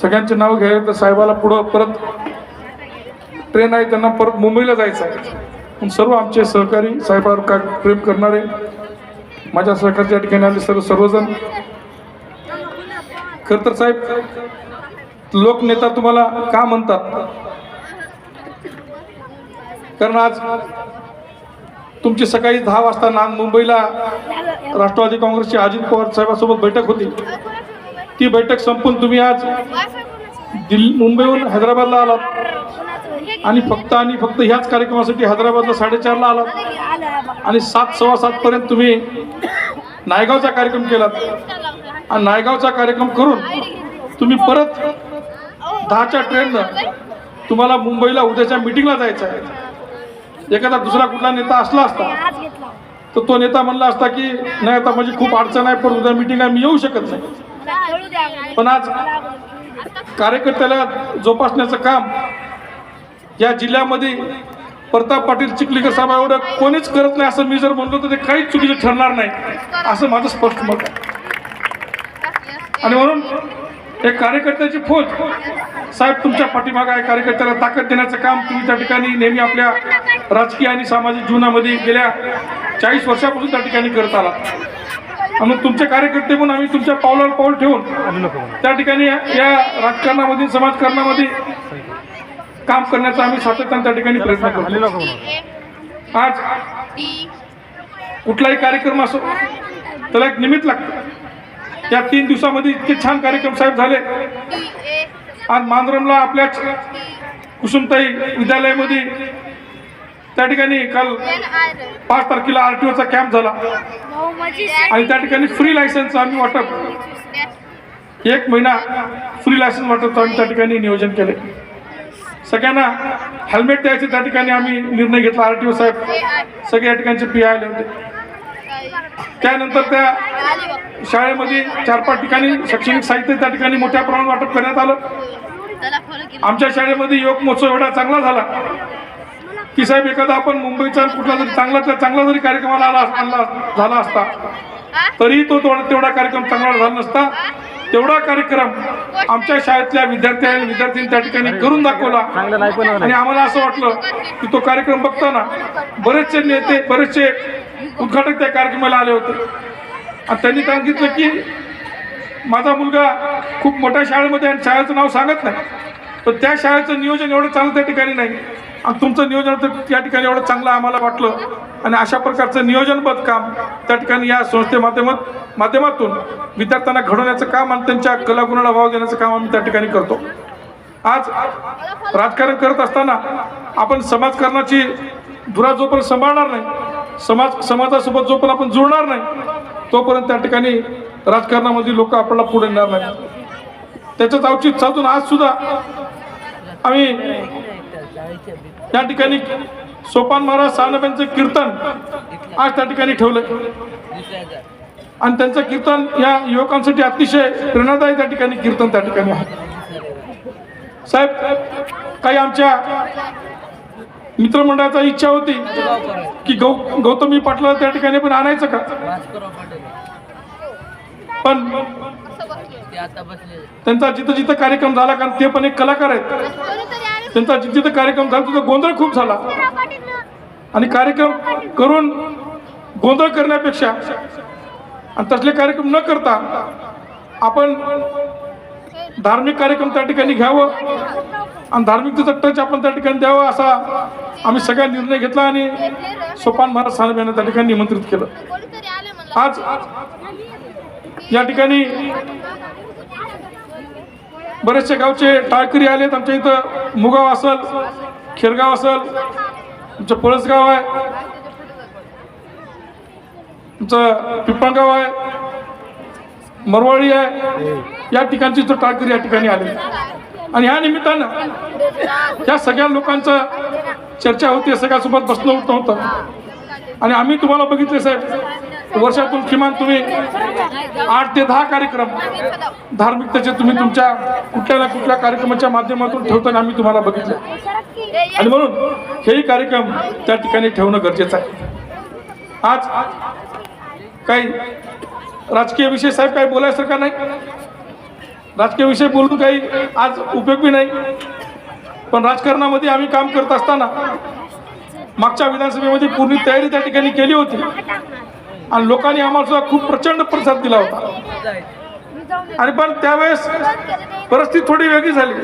सगळ्यांचे नाव घ्यावे तर साहेबाला पुढं परत ट्रेन आहे त्यांना परत मुंबईला जायचं आहे. पण सर्व आमचे सहकारी साहेबावर का प्रेम करणारे माझ्या सहकार्याच्या ठिकाणी आले सर्व सर्वजण. खरं तर साहेब लोकनेता तुम्हाला का म्हणतात? कारण आज तुमची सकाळी दहा वाजता ना मुंबईला राष्ट्रवादी काँग्रेसची अजित पवार साहेबांसोबत बैठक होती. ती बैठक संपून तुम्ही आज दिल्ली मुंबईहून हैदराबादला आलात. आणि फक्त आणि फक्त ह्याच कार्यक्रमासाठी हैदराबादला साडेचारला आलात. आणि सात सव्वा सातपर्यंत तुम्ही नायगावचा कार्यक्रम केलात. आणि नायगावचा कार्यक्रम करून तुम्ही परत दहाच्या ट्रेननं तुम्हाला मुंबईला उद्याच्या मिटिंगला जायचं आहे. एखादा दुसरा कुठला नेता असला असता तर तो नेता म्हणला असता की नाही आता माझी खूप अडचण आहे पण उद्या मिटिंग आहे मी येऊ शकत नाही. पण आज कार्यकर्त्याला जोपासण्याचं काम या जिल्ह्यामध्ये प्रताप पाटील चिखलीकर साहेब एवढं कोणीच करत नाही असं मी जर म्हणलो तर ते काहीच चुकीचं ठरणार नाही असं माझं स्पष्ट मत आहे. आणि म्हणून एक कार्यकर्त्याची फौज साहेब तुमच्या पाठीमागा आहे. कार्यकर्त्याला ताकद देण्याचं काम तुम्ही त्या ठिकाणी नेहमी आपल्या राजकीय आणि सामाजिक जीवनामध्ये गेल्या चाळीस वर्षापासून त्या ठिकाणी करत आला म्हणून तुमचे कार्यकर्ते म्हणून आम्ही तुमच्या पावलावर पाऊल ठेवून त्या ठिकाणी या या राजकारणामध्ये समाजकारणामध्ये काम करण्याचा आम्ही सातत्याने त्या ठिकाणी प्रयत्न करतो. आज कुठलाही कार्यक्रम असो त्याला एक निमित्त लागतं. या तीन दिवसामध्ये इतके छान कार्यक्रम साहेब झाले. आज मांजरमला आपल्याच कुसुमताई विद्यालयामध्ये त्या ठिकाणी काल पाच तारखेला आर टी ओचा कॅम्प झाला. आणि त्या ठिकाणी फ्री लायसन्स आम्ही वाटप एक महिना फ्री लायसन्स वाटपचं आम्ही त्या ठिकाणी नियोजन केले सगळ्यांना हेल्मेट द्यायचे त्या ठिकाणी आम्ही निर्णय घेतला. आर टी ओ साहेब सगळे या ठिकाणचे पी आले होते. त्यानंतर त्या शाळेमध्ये चार पाच ठिकाणी शैक्षणिक साहित्य त्या ठिकाणी मोठ्या प्रमाणात वाटप करण्यात आलं. आमच्या शाळेमध्ये योग महोत्सव एवढा चांगला झाला. की साहेब एखादा आपण मुंबईचा कुठला जरी चांगला चांगला जरी कार्यक्रमाला आला आणला झाला असता तरी तो तेवढा तेवढा कार्यक्रम चांगला झाला नसता. तेवढा कार्यक्रम आमच्या शाळेतल्या विद्यार्थ्या आणि विद्यार्थ्यांनी त्या ठिकाणी करून दाखवला. आणि आम्हाला असं वाटलं की तो कार्यक्रम बघताना बरेचसे नेते बरेचसे उद्घाटक त्या कार्यक्रमाला आले होते. आणि त्यांनी सांगितलं की माझा मुलगा खूप मोठ्या शाळेमध्ये आणि शाळेचं नाव सांगत नाही. पण त्या शाळेचं नियोजन एवढं चांगलं त्या ठिकाणी नाही. आणि तुमचं नियोजन तर त्या ठिकाणी एवढं चांगलं आम्हाला वाटलं. आणि अशा प्रकारचं नियोजनबद्ध काम त्या ठिकाणी या संस्थे माध्यमात माध्यमातून विद्यार्थ्यांना घडवण्याचं काम आणि त्यांच्या कलागुणाला वाव देण्याचं काम आम्ही त्या ठिकाणी करतो. आज राजकारण करत असताना आपण समाजकारणाची धुरा जोपर्यंत सांभाळणार नाही. समाज समाजासोबत जोपर्यंत आपण जुळणार नाही तोपर्यंत त्या ठिकाणी राजकारणामध्ये लोक आपल्याला पुढे येणार नाही त्याच्याच औचित साधून आज सुद्धा आम्ही या ठिकाणी सोपान महाराज साहेबांचं कीर्तन आज त्या ठिकाणी ठेवलं आणि त्यांचं कीर्तन या युवकांसाठी अतिशय प्रेरणादायी त्या ठिकाणी कीर्तन त्या ठिकाणी आहे. साहेब काही आमच्या मित्रमंडळाचा इच्छा होती की गौ गौतमी पाटला त्या ठिकाणी पण आणायचं का? पण त्यांचा जिथं जिथं कार्यक्रम झाला कारण ते पण एक कलाकार आहेत. त्यांचा जिथं जिथं कार्यक्रम झाला तिथं गोंधळ खूप झाला. आणि कार्यक्रम करून गोंधळ करण्यापेक्षा आणि तसले कार्यक्रम न करता आपण धार्मिक कार्यक्रम त्या ठिकाणी घ्यावं आणि धार्मिकतेचा टच आपण त्या ठिकाणी द्यावं असा आम्ही सगळा निर्णय घेतला आणि सोपान महाराज साहेब यांना त्या ठिकाणी निमंत्रित केलं. आज या ठिकाणी बरेचसे गावचे टाळकरी आलेत. आमच्या इथं मुगाव असल खेरगाव असल आमचं पळसगाव आहे. आमचं पिंपळगाव आहे. मरवाडी आहे. या ठिकाणची तो टाळकरी या ठिकाणी आले आणि ह्या निमित्तानं या सगळ्या लोकांचं चर्चा होती. सगळ्यासोबत बसणं होत. नव्हतं आणि आम्ही तुम्हाला बघितले साहेब. वर्षातून किमान तुम्ही आठ ते दहा कार्यक्रम धार्मिकतेचे तुम्ही तुमच्या कुठल्या ना कुठल्या कार्यक्रमाच्या माध्यमातून ठेवताना आम्ही तुम्हाला बघितलं. आणि म्हणून हेही कार्यक्रम त्या ठिकाणी ठेवणं गरजेचं आहे. आज काही राजकीय विषय साहेब काही बोलायसारखा नाही. राजकीय विषय बोलून काही आज उपयोग बी नाही. पण राजकारणामध्ये आम्ही काम करत असताना मागच्या विधानसभेमध्ये पूर्ण तयारी त्या ठिकाणी केली होती. आणि लोकांनी आम्हाला सुद्धा खूप प्रचंड प्रसाद दिला होता. आणि पण त्यावेळेस परिस्थिती थोडी वेगळी झाली.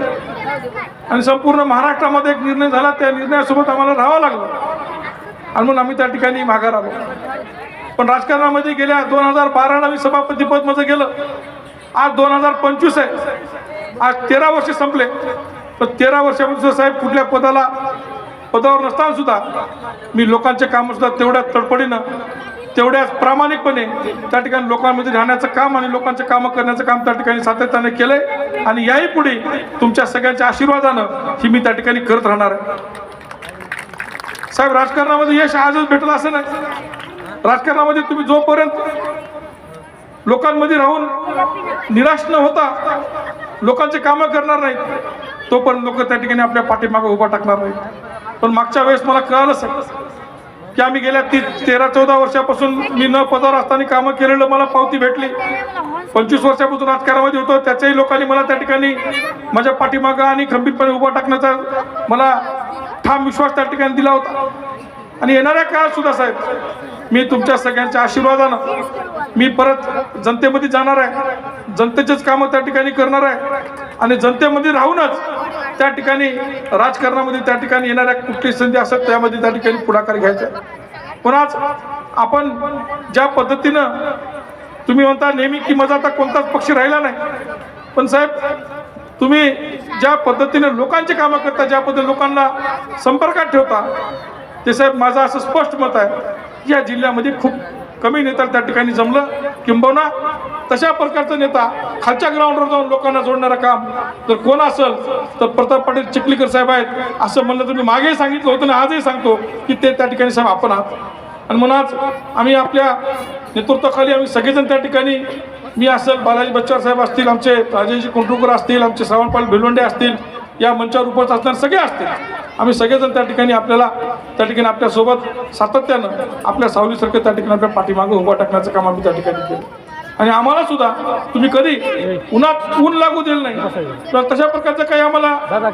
आणि संपूर्ण महाराष्ट्रामध्ये एक निर्णय झाला त्या निर्णयासोबत आम्हाला राहावं लागलं. आणि म्हणून आम्ही त्या ठिकाणी माघार आलो. पण राजकारणामध्ये गेल्या दोन हजार बाराला मी सभापतीपद माझं गेलं. आज दोन हजार पंचवीस आहे. आज तेरा वर्ष संपले. पण तेरा वर्षामध्ये साहेब कुठल्या पदाला पदावर नसताना सुद्धा मी लोकांचे काम सुद्धा तेवढ्या तडपडीनं तेवढ्याच प्रामाणिकपणे त्या ठिकाणी लोकांमध्ये राहण्याचं काम आणि लोकांचे कामं करण्याचं काम त्या ठिकाणी सातत्याने केलंय. आणि याही पुढे तुमच्या सगळ्यांच्या आशीर्वादानं ही मी त्या ठिकाणी करत राहणार आहे. साहेब राजकारणामध्ये यश आजच भेटलं असं नाही. राजकारणामध्ये तुम्ही जोपर्यंत लोकांमध्ये राहून निराश न होता लोकांचे कामं करणार नाहीत तोपर्यंत लोक त्या ठिकाणी आपल्या पाठीमागे उभा टाकणार नाहीत. पण मागच्या वेळेस मला कळालंच आहे. की आम्ही गेल्या ती तेरा चौदा वर्षापासून मी न पदावर असताना कामं केलेलं मला पावती भेटली. पंचवीस वर्षापासून राजकारणामध्ये होतो. त्याच्याही लोकांनी मला त्या ठिकाणी माझ्या पाठीमागं आणि खंबीरपणे उभा टाकण्याचा मला ठाम विश्वास त्या ठिकाणी दिला होता. आणि येणाऱ्या काळात सुद्धा साहेब मी तुमच्या सगळ्यांच्या आशीर्वादानं मी परत जनतेमध्ये जाणार आहे. जनतेचेच कामं त्या ठिकाणी करणार आहे. आणि जनतेमध्ये राहूनच त्या ठिकाणी राजकारणामध्ये त्या ठिकाणी येणाऱ्या कुठली संधी असत त्यामध्ये त्या ठिकाणी पुढाकार घ्यायचा आहे. पण आज आपण ज्या पद्धतीनं तुम्ही म्हणता नेहमी की माझा आता कोणताच पक्ष राहिला नाही पण साहेब तुम्ही ज्या पद्धतीनं लोकांची कामं करता ज्या पद्धतीने लोकांना संपर्कात ठेवता ते साहेब माझं असं स्पष्ट मत आहे या जिल्ह्यामध्ये खूप कमी नेता त्या ठिकाणी जमलं किंबहुना तशा प्रकारचा नेता खालच्या ग्राउंडवर जाऊन लोकांना जोडणारं काम जर कोण असेल तर प्रताप पाटील चिखलीकर साहेब आहेत. असं म्हणलं तर मी मागेही सांगितलं होतं आणि आजही सांगतो की ते त्या ठिकाणी साहेब आपण आहात. आणि म्हणून आज आम्ही आपल्या नेतृत्वाखाली आम्ही सगळेजण त्या ठिकाणी मी असेल बालाजी बच्चार साहेब असतील आमचे राजेजी कुंटुकर असतील आमचे श्रावणपाल भिलवंडे असतील या मंचावर उपस्थित असणारे सगळे असतील. आम्ही सगळेजण त्या ठिकाणी आपल्याला त्या ठिकाणी आपल्यासोबत सातत्यानं आपल्या सावलीसारखं त्या ठिकाणी आपल्या पाठीमागं उभा टाकण्याचं काम आम्ही त्या ठिकाणी केलं. आणि आम्हाला सुद्धा तुम्ही कधी उन्हात ऊन लागू दिलं नाही. तर तशा प्रकारचं काही आम्हाला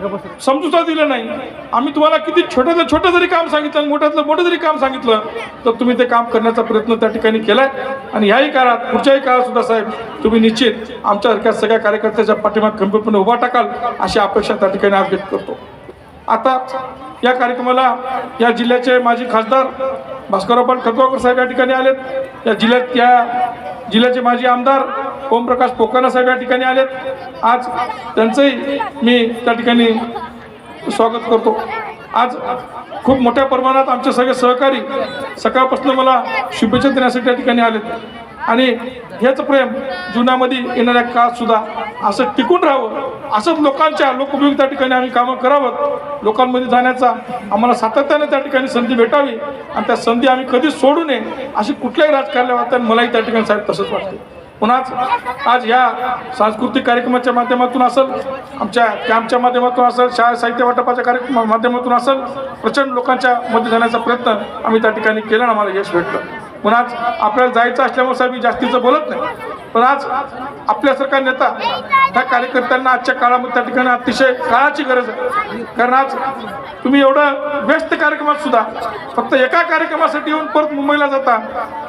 समजूता दिलं नाही. आम्ही तुम्हाला किती छोट्यातलं छोटं जरी काम सांगितलं मोठ्यातलं मोठं जरी काम सांगितलं तर तुम्ही ते काम करण्याचा प्रयत्न त्या ठिकाणी केलाय. आणि याही काळात पुढच्याही काळात सुद्धा साहेब तुम्ही निश्चित आमच्यासारख्या सगळ्या कार्यकर्त्याच्या पाठीमाग खंबीरपणे उभा टाकाल अशी अपेक्षा त्या ठिकाणी आज व्यक्त करतो. आता या कार्यक्रमाला या जिल्ह्याचे माजी खासदार भास्करराव खतवाकर साहेब या ठिकाणी आलेत. या जिल्ह्यात या जिल्ह्याचे माजी आमदार ओमप्रकाश पोकाना साहेब या ठिकाणी आलेत. आज त्यांचंही मी त्या ठिकाणी स्वागत करतो. आज खूप मोठ्या प्रमाणात आमचे सगळे सहकारी सकाळपासून मला शुभेच्छा देण्यासाठी त्या ठिकाणी आलेत. आणि हेच प्रेम जीवनामध्ये येणाऱ्या काळात सुद्धा असं टिकून राहावं. असंच लोकांच्या लोकउपयोग त्या ठिकाणी आम्ही कामं करावं. लोकांमध्ये जाण्याचा आम्हाला सातत्याने त्या ठिकाणी संधी भेटावी आणि त्या संधी आम्ही कधीच सोडू नये अशी कुठल्याही राजकारणात मलाही त्या ठिकाणी साहेब तसंच वाटते पुन्हाच आज ह्या सांस्कृतिक कार्यक्रमाच्या माध्यमातून असेल आमच्या कॅम्पच्या माध्यमातून असेल शाळा साहित्य वाटपाच्या कार्यक्रमा माध्यमातून असेल प्रचंड लोकांच्या मध्ये जाण्याचा प्रयत्न आम्ही त्या ठिकाणी केला आणि आम्हाला यश भेटलं. पण आज आपल्याला जायचं असल्यामुळे साहेब मी जास्तीचं बोलत नाही. पण आज आपल्यासारखा नेता त्या कार्यकर्त्यांना आजच्या काळामध्ये त्या ठिकाणी अतिशय काळाची गरज आहे. कारण आज तुम्ही एवढं व्यस्त कार्यक्रमात सुद्धा फक्त एका कार्यक्रमासाठी येऊन परत मुंबईला जाता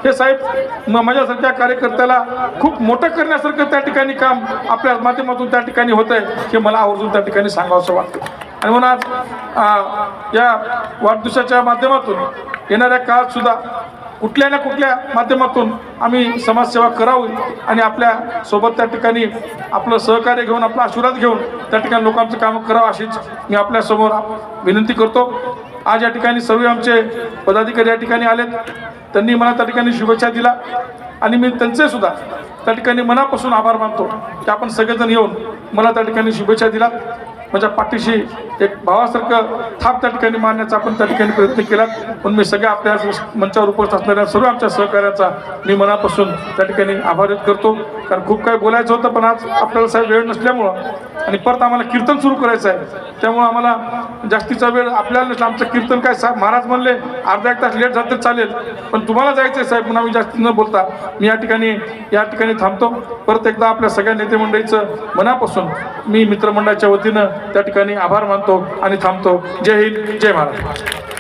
हे साहेब म- माझ्यासारख्या कार्यकर्त्याला खूप मोठं करण्यासारखं त्या ठिकाणी काम आपल्या माध्यमातून त्या ठिकाणी होत आहे हे मला आवर्जून त्या ठिकाणी सांगावंसं वाटतं. आणि म्हणून आज या वाढदिवसाच्या माध्यमातून येणाऱ्या काळात सुद्धा कुठल्या ना कुठल्या माध्यमातून आम्ही समाजसेवा करावी आणि आपल्यासोबत त्या ठिकाणी आपलं सहकार्य घेऊन आपला आशीर्वाद घेऊन त्या ठिकाणी लोकांचं काम करावं अशीच मी आपल्यासमोर विनंती करतो. आज या ठिकाणी सर्व आमचे पदाधिकारी या ठिकाणी आलेत. त्यांनी मला त्या ठिकाणी शुभेच्छा दिला आणि मी त्यांचे सुद्धा त्या ठिकाणी मनापासून आभार मानतो की आपण सगळेजण येऊन मला त्या ठिकाणी शुभेच्छा दिला माझ्या पाठीशी एक भावासारखं थाप त्या ठिकाणी मारण्याचा आपण त्या ठिकाणी प्रयत्न केला पण मी सगळ्या आपल्या मंचावर उपस्थित असणाऱ्या सर्व आमच्या सहकार्याचा मी मनापासून त्या ठिकाणी आभार व्यक्त करतो. कारण खूप काही बोलायचं होतं पण आज आपल्याला साहेब वेळ नसल्यामुळं आणि परत आम्हाला कीर्तन सुरू करायचं आहे. त्यामुळं आम्हाला जास्तीचा वेळ आपल्याला नसला. आमचं कीर्तन काय साहेब महाराज म्हणले अर्धा एक तास लेट झालं तर चालेल. पण तुम्हाला जायचं आहे साहेब म्हणून आम्ही जास्त न बोलता मी या ठिकाणी या ठिकाणी थांबतो. परत एकदा आपल्या सगळ्या नेते मंडळीचं मनापासून मी मित्रमंडळाच्या वतीनं त्या ठिकाणी आभार मानतो आणि थांबतो. जय हिंद जय महाराष्ट्र.